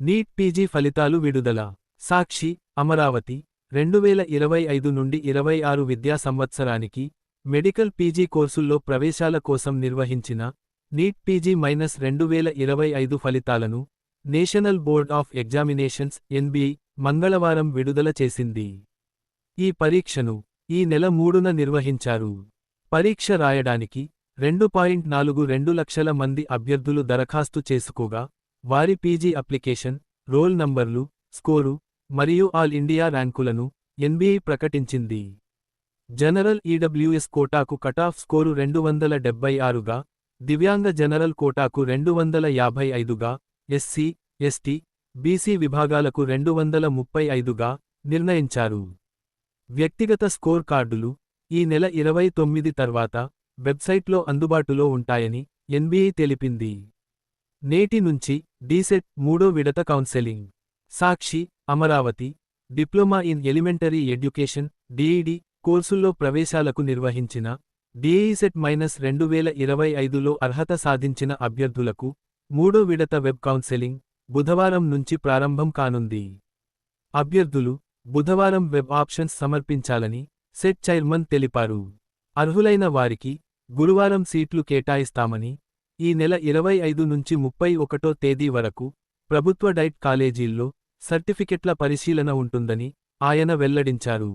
NEET PG ఫలితాలు విడుదల. సాక్షి అమరావతి రెండు వేల ఇరవై ఐదు నుండి ఇరవై ఆరు విద్యా సంవత్సరానికి మెడికల్ పీజీ కోర్సుల్లో ప్రవేశాల కోసం నిర్వహించిన నీట్ పీజీ మైనస్ రెండు వేల ఇరవై ఐదు ఫలితాలను national board of examinations NBI మంగళవారం విడుదల చేసింది. ఈ పరీక్షను ఈ నెల మూడున నిర్వహించారు. పరీక్ష రాయడానికి రెండు పాయింట్ నాలుగు రెండు లక్షల మంది అభ్యర్థులు దరఖాస్తు చేసుకోగా వారి పీజీ అప్లికేషన్ రోల్ నంబర్లు స్కోరు మరియు ఆల్ ఇండియా ర్యాంకులను ఎన్బిఐ ప్రకటించింది. జనరల్ ఈడబ్ల్యూఎస్ కోటాకు కటాఫ్ స్కోరు రెండు వందల డెబ్బై ఆరుగా దివ్యాంగ జనరల్ కోటాకు రెండు వందల యాభై ఐదుగా ఎస్సీ ఎస్టీ బీసీ విభాగాలకు రెండు వందల ముప్పై ఐదుగా నిర్ణయించారు. వ్యక్తిగత స్కోర్ కార్డులు ఈ నెల ఇరవై తొమ్మిది తర్వాత వెబ్సైట్లో అందుబాటులో ఉంటాయని ఎన్బిఐ తెలిపింది. నేటి నుంచి డీసెట్ మూడో విడత counselling. Sakshi Amaravati diploma in elementary education DEd కోర్సుల్లో ప్రవేశాలకు నిర్వహించిన డిఈసెట్ మైనస్ రెండు వేల ఇరవై ఐదులో అర్హత సాధించిన అభ్యర్థులకు మూడో విడత వెబ్ కౌన్సెలింగ్ బుధవారం నుంచి ప్రారంభం కానుంది. అభ్యర్థులు బుధవారం వెబ్ ఆప్షన్స్ సమర్పించాలని సెట్ చైర్మన్ తెలిపారు. అర్హులైన వారికి గురువారం సీట్లు కేటాయిస్తామని ఈ నెల ఇరవై ఐదు నుంచి ముప్పై ఒకటో తేదీ వరకు ప్రభుత్వ డైట్ కాలేజీల్లో సర్టిఫికెట్ల పరిశీలన ఉంటుందని ఆయన వెల్లడించారు.